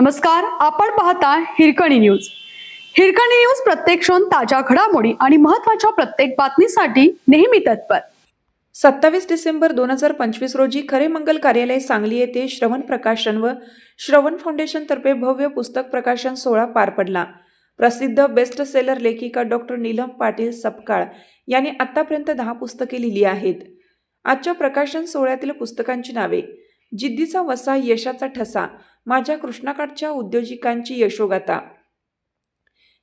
नमस्कार आपण पाहता हिरकणी न्यूज. हिरकणी न्यूज प्रत्येक क्षण ताज्या घडामोडी आणि महत्त्वाच्या प्रत्येक बातमीसाठी नेहमी तत्पर. सत्तावीस डिसेंबर दोन हजार पंचवीस रोजी खरे मंगल कार्यालय सांगली येथे श्रवण प्रकाशन व श्रवण फाउंडेशनतर्फे भव्य पुस्तक प्रकाशन सोहळा पार पडला. प्रसिद्ध बेस्ट सेलर लेखिका डॉक्टर नीलम पाटील सपकाळ यांनी आतापर्यंत दहा पुस्तके लिहिली आहेत. आजच्या प्रकाशन सोहळ्यातील पुस्तकांची नावे जिद्दीचा वसा यशाचा ठसा माझ्या कृष्णाकाठच्या उद्योजिकांची यशोगाथा.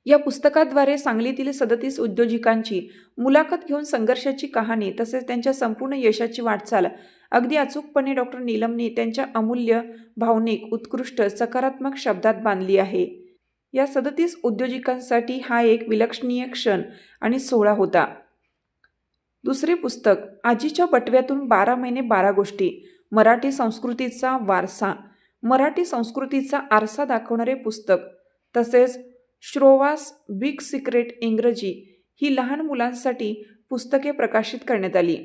या पुस्तकाद्वारे सांगलीतील सदतीस उद्योजिकांची मुलाखत घेऊन संघर्षाची कहाणी तसेच त्यांच्या संपूर्ण यशाची वाटचाल अगदी अचूकपणे डॉक्टर नीलमने त्यांच्या अमूल्य भावनिक उत्कृष्ट सकारात्मक शब्दात बांधली आहे. या सदतीस उद्योजिकांसाठी हा एक विलक्षणीय क्षण आणि सोहळा होता. दुसरे पुस्तक आजीच्या बटव्यातून बारा महिने बारा गोष्टी मराठी संस्कृतीचा वारसा मराठी संस्कृतीचा आरसा दाखवणारे पुस्तक तसेच श्रोवास बिग सिक्रेट इंग्रजी ही लहान मुलांसाठी पुस्तके प्रकाशित करण्यात आली.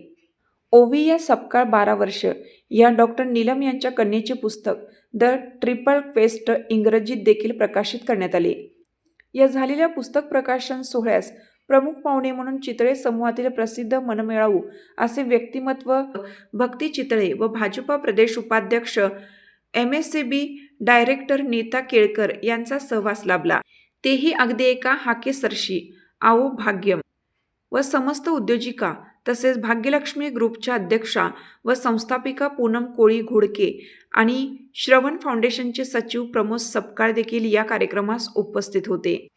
ओविया सपकाळ बारा वर्ष या डॉक्टर नीलम यांच्या कन्येचे पुस्तक द ट्रिपल क्वेस्ट इंग्रजीत देखील प्रकाशित करण्यात आले. या झालेल्या पुस्तक प्रकाशन सोहळ्यास प्रमुख पाहुणे म्हणून चितळे समूहातील प्रसिद्ध मनमिळावू असे व्यक्तिमत्व भक्ती चितळे व भाजपा प्रदेश उपाध्यक्ष M S C B director Neeta Kelkar यांचा सहवास लाभला. तेही अगदी एका हाकेसरशी आओ भाग्यम व समस्त उद्योजिका तसेच भाग्यलक्ष्मी ग्रुपच्या अध्यक्षा व संस्थापिका पूनम कोळी घोडके आणि श्रवण फाउंडेशनचे सचिव प्रमोद सपकाळ देखील या कार्यक्रमास उपस्थित होते.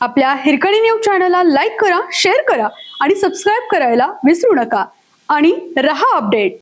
आपल्या हिरकणी न्यूज चॅनलला लाईक करा शेअर करा आणि सबस्क्राईब करायला विसरू नका. आणि रहा अपडेट.